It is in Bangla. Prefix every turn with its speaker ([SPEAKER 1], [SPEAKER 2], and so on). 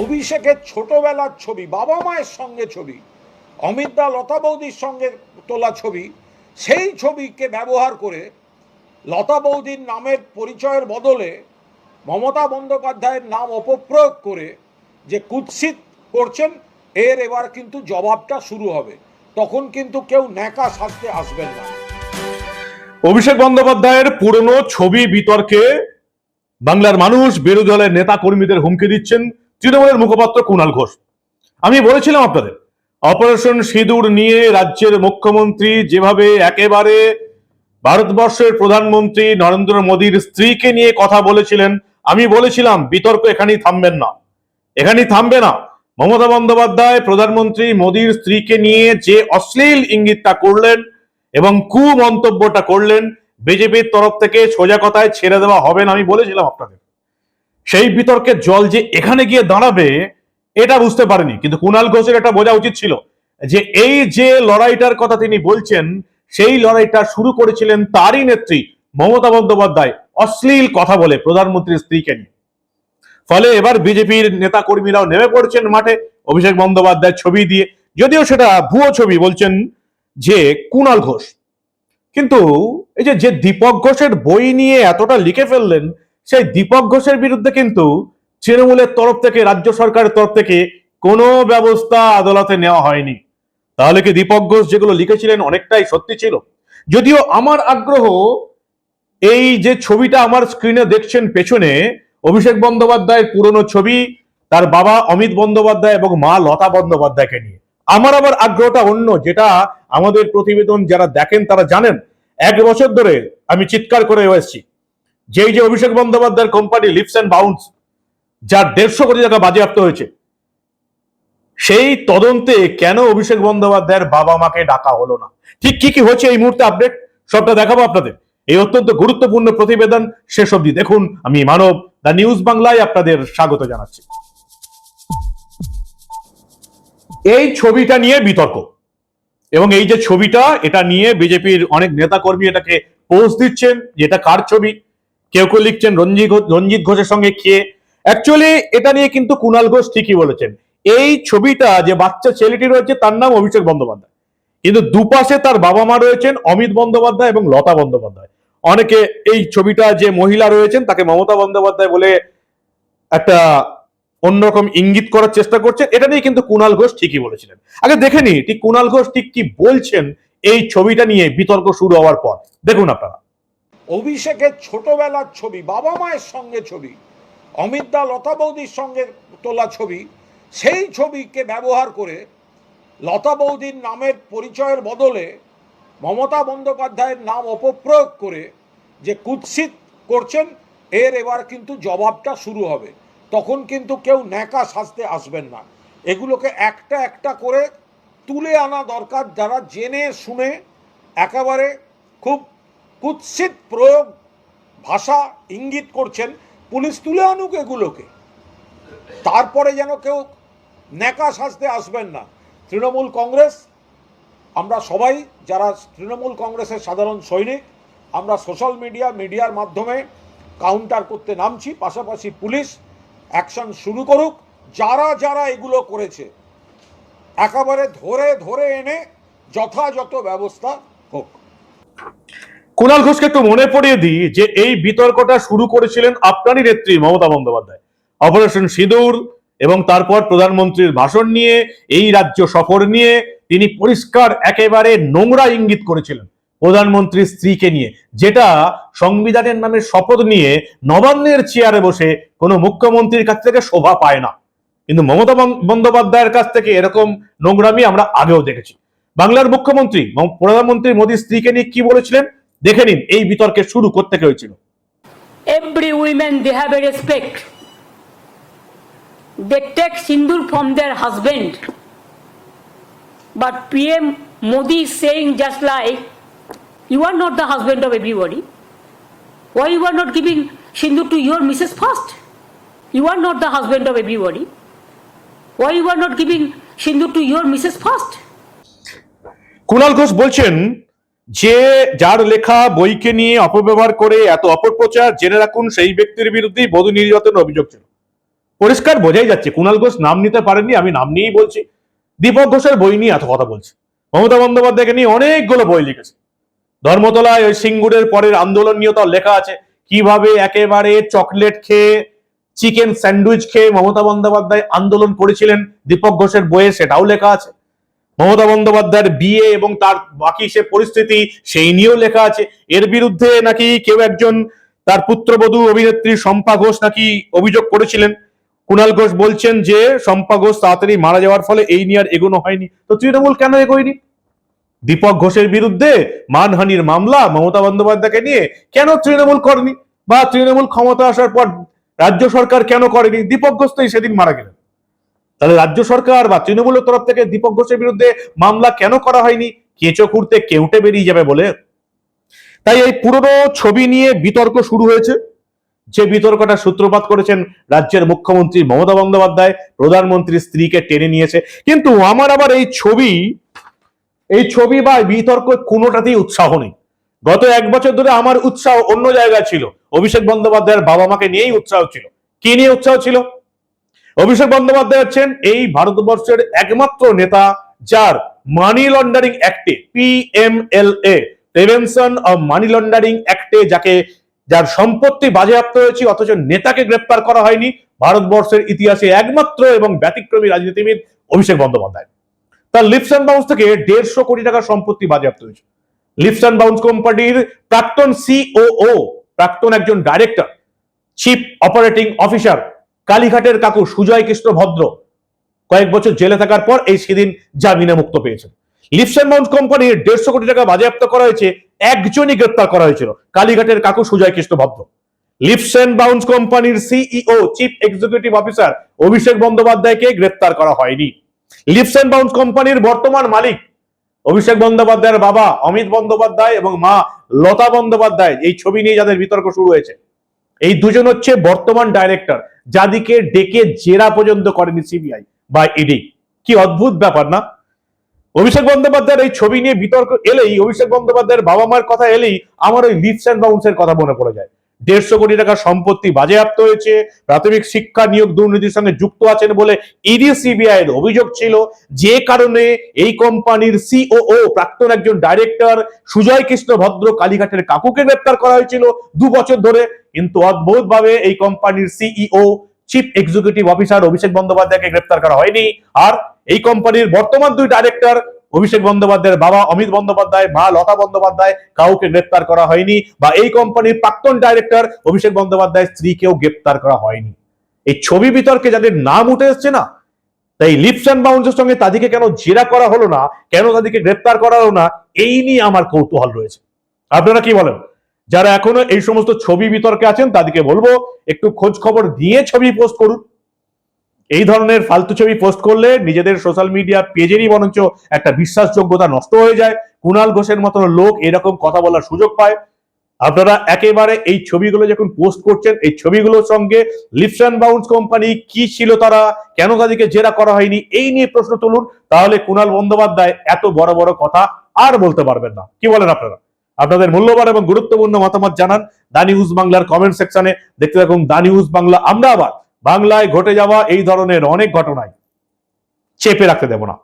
[SPEAKER 1] অভিষেকের ছোটবেলার ছবি, বাবা মায়ের সঙ্গে ছবি, অমিত দা, লতা বৌদির সঙ্গে তোলা ছবি, সেই ছবিকে ব্যবহার করে লতা বৌদির নামের পরিচয়ের বদলে মমতা বন্দ্যোপাধ্যায়ের নাম অপপ্রয়োগ করে যে কুৎসিত করছেন, এর এবার কিন্তু জবাবটা শুরু হবে। তখন কিন্তু কেউ ন্যাকা সাজতে আসবেন না।
[SPEAKER 2] অভিষেক বন্দ্যোপাধ্যায়ের পুরনো ছবি বিতর্কে বাংলার মানুষ বিরোধী দলের নেতা কর্মীদের হুমকি দিচ্ছেন। তৃণমূলের মুখপাত্র কুণাল ঘোষ। আমি বলেছিলাম আপনাদের, অপারেশন সিঁদুর নিয়ে রাজ্যের মুখ্যমন্ত্রী যেভাবে একেবারে ভারতবর্ষের প্রধানমন্ত্রী নরেন্দ্র মোদীর স্ত্রীকে নিয়ে কথা বলেছিলেন, আমি বলেছিলাম, বিতর্ক এখানেই থামবেন না। এখানেই থামবে না। মমতা বন্দ্যোপাধ্যায়, প্রধানমন্ত্রী মোদীর স্ত্রীকে নিয়ে যে অশ্লীল ইঙ্গিতটা করলেন এবং কু মন্তব্যটা করলেন, বিজেপির তরফ থেকে সোজা কথায় ছেড়ে দেওয়া হবে না, আমি বলেছিলাম আপনাদের। সেই বিতর্কের জল যে এখানে গিয়ে দাঁড়াবে, এটা বুঝতে পারেনি। কিন্তু কুণাল ঘোষের এটা বোঝা উচিত ছিল যে এই যে লড়াইটার কথা তিনি বলছেন, সেই লড়াইটা শুরু করেছিলেন তারই নেত্রী মমতা বন্দ্যোপাধ্যায়, অশ্লীল কথা বলে প্রধানমন্ত্রীর স্ত্রীকে নিয়ে। ফলে এবার বিজেপির নেতা কর্মীরাও নেমে পড়ছেন মাঠে, অভিষেক বন্দ্যোপাধ্যায়ের ছবি দিয়ে। যদিও সেটা ভুয়ো ছবি বলছেন যে কুণাল ঘোষ। কিন্তু এই যে যে দীপক ঘোষের বই নিয়ে এতটা লিখে ফেললেন সেই দীপক ঘোষের বিরুদ্ধে কিন্তু তৃণমূলের তরফ থেকে, রাজ্য সরকারের তরফ থেকে কোনো ব্যবস্থা আদালতে নেওয়া হয়নি। তাহলে কি দীপক ঘোষ যেগুলো লিখেছিলেন অনেকটাই সত্যি ছিল? যদিও আমার আগ্রহ এই যে ছবিটা আমার স্ক্রিনে দেখছেন পেছনে, অভিষেক বন্দ্যোপাধ্যায়ের পুরনো ছবি, তার বাবা অমিত বন্দ্যোপাধ্যায় এবং মা লতা বন্দ্যোপাধ্যায়কে নিয়ে। আমার আবার আগ্রহটা অন্য, যেটা আমাদের প্রতিবেদন যারা দেখেন তারা জানেন। এক বছর ধরে আমি চিৎকার করে এসেছি। যেই যে অভিষেক বন্দ্যোপাধ্যায়ের কোম্পানি লিপস অ্যান্ড বাউন্স যার দেড়শো কোটি টাকা বাজেয়াপ্ত হয়েছে, সেই তদন্তে কেন অভিষেক বন্দ্যোপাধ্যায়ের বাবা মাকে ডাকা হলো না? ঠিক কি কি হচ্ছে এই মুহূর্তে আপডেট সবটা দেখাবো আপনাদের। এই অত্যন্ত গুরুত্বপূর্ণ প্রতিবেদন শেষ অবধি দেখুন। আমি মানব দ্য নিউজ বাংলায় আপনাদের স্বাগত জানাচ্ছি। এই ছবিটা নিয়ে বিতর্ক। এবং এই যে ছবিটা, এটা নিয়ে বিজেপির অনেক নেতাকর্মী এটাকে পোস্ট দিচ্ছেন যে এটা কার ছবি? কেউ কেউ লিখছেন রঞ্জিত রঞ্জিত ঘোষের সঙ্গে খেয়ে অ্যাকচুয়ালি এটা নিয়ে কিন্তু কুণাল ঘোষ ঠিকই বলেছেন। এই ছবিটা যে বাচ্চা ছেলেটি রয়েছে, তার নাম অভিষেক বন্দ্যোপাধ্যায়। কিন্তু দুপাশে তার বাবা মা রয়েছেন অমিত বন্দ্যোপাধ্যায় এবং লতা বন্দ্যোপাধ্যায়। অনেকে এই ছবিটা যে মহিলা রয়েছেন, তাকে মমতা বন্দ্যোপাধ্যায় বলে একটা অন্যরকম ইঙ্গিত করার চেষ্টা করছেন, এটা নিয়ে কিন্তু কুণাল ঘোষ ঠিকই বলেছিলেন। আগে দেখে নি ঠিক কুণাল ঘোষ ঠিক কি বলছেন এই ছবিটা নিয়ে বিতর্ক শুরু হওয়ার পর। দেখুন আপনারা।
[SPEAKER 1] অভিষেকের ছোটবেলার ছবি, বাবা মায়ের সঙ্গে ছবি, অমিত দা, লতা বৌদির সঙ্গে তোলা ছবি, সেই ছবিকে ব্যবহার করে লতা বৌদির নামের পরিচয়ের বদলে মমতা বন্দ্যোপাধ্যায়ের নাম অপপ্রয়োগ করে যে কুৎসিত করছেন, এর এবার কিন্তু জবাবটা শুরু হবে। তখন কিন্তু কেউ ন্যাকা সাজতে আসবেন না। এগুলোকে একটা একটা করে তুলে আনা দরকার। যারা জেনে, শুনে, একেবারে খুব কুৎসিত প্রয়োগ ভাষা ইঙ্গিত করছেন পুলিশ তুলে আনুক এগুলোকে। তারপরে যেন কেউ ন্যাকা সাজতে আসবেন না। তৃণমূল কংগ্রেস, আমরা সবাই যারা তৃণমূল কংগ্রেসের সাধারণ সৈনিক, আমরা সোশ্যাল মিডিয়া, মিডিয়ার মাধ্যমে কাউন্টার করতে নামছি, পাশাপাশি পুলিশ অ্যাকশন শুরু করুক। যারা যারা এগুলো করেছে, একেবারে ধরে ধরে এনে যথাযথ ব্যবস্থা হোক।
[SPEAKER 2] কুণাল ঘোষকে একটু মনে পড়িয়ে দিই যে এই বিতর্কটা শুরু করেছিলেন আপনারই নেত্রী মমতা বন্দ্যোপাধ্যায়। অপারেশন সিঁদুর এবং তারপর প্রধানমন্ত্রীর ভাষণ নিয়ে, এই রাজ্য সফর নিয়ে তিনি পরিষ্কার একেবারে নোংরা ইঙ্গিত করেছিলেন প্রধানমন্ত্রীর স্ত্রীকে নিয়ে, যেটা সংবিধানের নামে শপথ নিয়ে নবান্নের চেয়ারে বসে কোনো মুখ্যমন্ত্রীর কাছ থেকে শোভা পায় না। কিন্তু মমতা বন্দ্যোপাধ্যায়ের কাছ থেকে এরকম নোংরামি আমরা আগেও দেখেছি। বাংলার মুখ্যমন্ত্রী, প্রধানমন্ত্রী মোদীর স্ত্রীকে নিয়ে কি বলেছিলেন? দেখে নিন এই বিতর্কের শুরু করতে হয়েছিল?
[SPEAKER 3] Every women they have a respect they take sindoor from their husband but PM Modi saying just like you are not the husband of everybody why you are not giving sindoor first you are not the husband of everybody why you are not giving sindoor to first
[SPEAKER 2] Kunal Ghosh বলছেন যে যার লেখা বইকে নিয়ে অপব্যবহার করে এত অপপ্রচার, জেনে রাখুন সেই ব্যক্তির বিরুদ্ধেই বধূ নির্যাতনের অভিযোগ ছিল। পরিষ্কার বোঝাই যাচ্ছে, কুণাল ঘোষ নাম নিতে পারেননি, আমি নাম নিয়েই বলছি। দীপক ঘোষের বই নিয়ে এত কথা বলছি। মমতা বন্দ্যোপাধ্যায়কে নিয়ে অনেকগুলো বই লিখেছে। ধর্মতলায় ওই সিঙ্গুরের পরের আন্দোলন নিয়ে তার লেখা আছে, কীভাবে একেবারে চকলেট খেয়ে, চিকেন স্যান্ডউইচ খেয়ে মমতা বন্দ্যোপাধ্যায় আন্দোলন করেছিলেন দীপক ঘোষের বইয়ে, সেটাও লেখা আছে। মমতা বন্দ্যোপাধ্যায়ের বিয়ে এবং তার বাকি সে পরিস্থিতি, সেই নিয়েও লেখা আছে। এর বিরুদ্ধে নাকি কেউ একজন তার পুত্রবধূ অভিনেত্রী শম্পা ঘোষ নাকি অভিযোগ করেছিলেন। কুণাল ঘোষ বলছেন যে, শম্পা ঘোষ তাড়াতাড়ি মারা যাওয়ার ফলে এই নিয়ে আর এগোনো হয়নি। তো তৃণমূল কেন এগোয়নি? দীপক ঘোষের বিরুদ্ধে মানহানির মামলা মমতা বন্দ্যোপাধ্যায়কে নিয়ে কেন তৃণমূল করেনি? বা তৃণমূল ক্ষমতা আসার পর রাজ্য সরকার কেন করেনি? দীপক ঘোষ তো সেদিন মারা গেলেন। তাহলে রাজ্য সরকার বা তৃণমূলের তরফ থেকে দীপক ঘোষের বিরুদ্ধে মামলা কেন করা হয়নি? কেঁচো খুঁড়তে কেউটে বেরিয়ে যাবে বলে? তাই এই পুরনো ছবি নিয়ে বিতর্ক শুরু হয়েছে। যে বিতর্কটা সূত্রপাত করেছেন রাজ্যের মুখ্যমন্ত্রী মমতা বন্দ্যোপাধ্যায় প্রধানমন্ত্রীর স্ত্রীকে টেনে নিয়েছে। কিন্তু আমার আবার এই ছবি এই ছবি বা বিতর্ক কোনোটাতেই উৎসাহ নেই। গত এক বছর ধরে আমার উৎসাহ অন্য জায়গায় ছিল। অভিষেক বন্দ্যোপাধ্যায়ের বাবা মাকে নিয়েই উৎসাহ ছিল। কি নিয়ে উৎসাহ ছিল? অভিষেক বন্দ্যোপাধ্যায় হচ্ছেন এই ভারতবর্ষের একমাত্র নেতা যার money laundering অ্যাক্টে PMLA prevention of money laundering অ্যাক্টে যাকে, যার সম্পত্তি বাজেয়াপ্ত হয়েছে, অথচ নেতাকে গ্রেপ্তার করা হয়নি, ভারতবর্ষের ইতিহাসে একমাত্র এবং ব্যতিক্রমী রাজনীতিবিদ অভিষেক বন্দ্যোপাধ্যায়। তার লিপস অ্যান্ড বাউন্স থেকে দেড়শো কোটি টাকার সম্পত্তি বাজেয়াপ্ত হয়েছে। লিপস অ্যান্ড বাউন্স কোম্পানির প্রাক্তন সিওও প্রাক্তন একজন ডাইরেক্টর চিফ অপারেটিং অফিসার কালীঘাটের কাকু সুজয় কৃষ্ণ ভদ্র কয়েক বছর জেলে থাকার পর এই সেদিন জামিনে মুক্ত পেয়েছেন। লিপস অ্যান্ড বাউন্স কোম্পানির দেড়শো কোটি টাকা বাজেয়াপ্ত করা হয়েছে, একজনই গ্রেপ্তার করা হয়েছিল, কালীঘাটের কাকু Sujoy Krishna Bhadra. Leaps and bounds কোম্পানির CEO, chief executive officer Abhishek বন্দ্যোপাধ্যায়কে গ্রেপ্তার করা হয়নি। লিপস অ্যান্ড বাউন্স কোম্পানির বর্তমান মালিক অভিষেক বন্দ্যোপাধ্যায়ের বাবা অমিত বন্দ্যোপাধ্যায় এবং মা লতা বন্দ্যোপাধ্যায়, এই ছবি নিয়ে যাদের বিতর্ক শুরু হয়েছে। এই দুজন হচ্ছে বর্তমান ডাইরেক্টর যাদিকে ডেকে জেরা পর্যন্ত করেনি সিবিআই বা ইডি। কি অদ্ভুত ব্যাপার না? অভিষেক বন্দ্যোপাধ্যায়ের এই ছবি নিয়ে বিতর্ক এলেই, অভিষেক বন্দ্যোপাধ্যায়ের বাবা মার কথা এলেই আমার ওই লিপস অ্যান্ড বাউন্সের কথা মনে পড়ে যায়। দেড়শো কোটি টাকার সম্পত্তি বাজেয়াপ্ত হয়েছে। প্রাথমিক শিক্ষা নিয়োগ দুর্নীতির সঙ্গে যুক্ত আছেন বলে ইডি সিবিআই অভিযোগ ছিল। যে কারণে এই কোম্পানির সিওও, প্রাক্তন একজন ডাইরেক্টর সুজয় কৃষ্ণ ভদ্র কালীঘাটের কাকুকে গ্রেপ্তার করা হয়েছিল দু বছর ধরে। কিন্তু অদ্ভুত ভাবে এই কোম্পানির CEO, chief executive officer Abhishek বন্দ্যোপাধ্যায়কে গ্রেপ্তার করা হয়নি। আর এই কোম্পানির বর্তমান দুই ডাইরেক্টর অভিষেক বন্দ্যোপাধ্যায়ের বাবা, অমিত বন্দ্যোপাধ্যায়, মা লতা বন্দ্যোপাধ্যায় কাউকে গ্রেপ্তার করা হয়নি বা এই কোম্পানির প্রাক্তন ডাইরেক্টর অভিষেক বন্দ্যোপাধ্যায়ের স্ত্রীকেও গ্রেপ্তার করা হয়নি। এই ছবি বিতর্কে যাদের নাম উঠে এসছে না, তাই লিপস অ্যান্ড বাউন্সের সঙ্গে তাদেরকে কেন জেরা করা হলো না, কেন তাদেরকে গ্রেপ্তার করা হলো না, এই নিয়ে আমার কৌতূহল রয়েছে। আপনারা কি বলেন? যারা এখনও এই সমস্ত ছবি বিতর্কে আছেন, তাদেরকে বলব, একটু খোঁজ খবর দিয়ে ছবি পোস্ট করুন। এই ধরনের ফালতু ছবি পোস্ট করলে নিজেদের সোশ্যাল মিডিয়া পেজেরই বরঞ্চ একটা বিশ্বাসযোগ্যতা নষ্ট হয়ে যায়। কুণাল ঘোষের মতো লোক এরকম কথা বলার সুযোগ পায়। আপনারা একেবারে এই ছবিগুলো যখন পোস্ট করছেন, এই ছবিগুলোর সঙ্গে লিপস অ্যান্ড বাউন্স কোম্পানি কি ছিল তারা, কেন তাদেরকে জেরা করা হয়নি, এই নিয়ে প্রশ্ন তুলুন। তাহলে কুণাল বন্দ্যোপাধ্যায় এত বড় বড় কথা আর বলতে পারবেন না। কি বলেন আপনারা? আপনাদের মূল্যবান এবং গুরুত্বপূর্ণ মতামত জানান। দা নিউজ বাংলার কমেন্ট সেকশনে দেখতে থাকুন দা নিউজ বাংলা। আমরা আবার বাংলায় ঘটে যাওয়া এই ধরনের অনেক ঘটনায় চেপে রাখতে দেব না।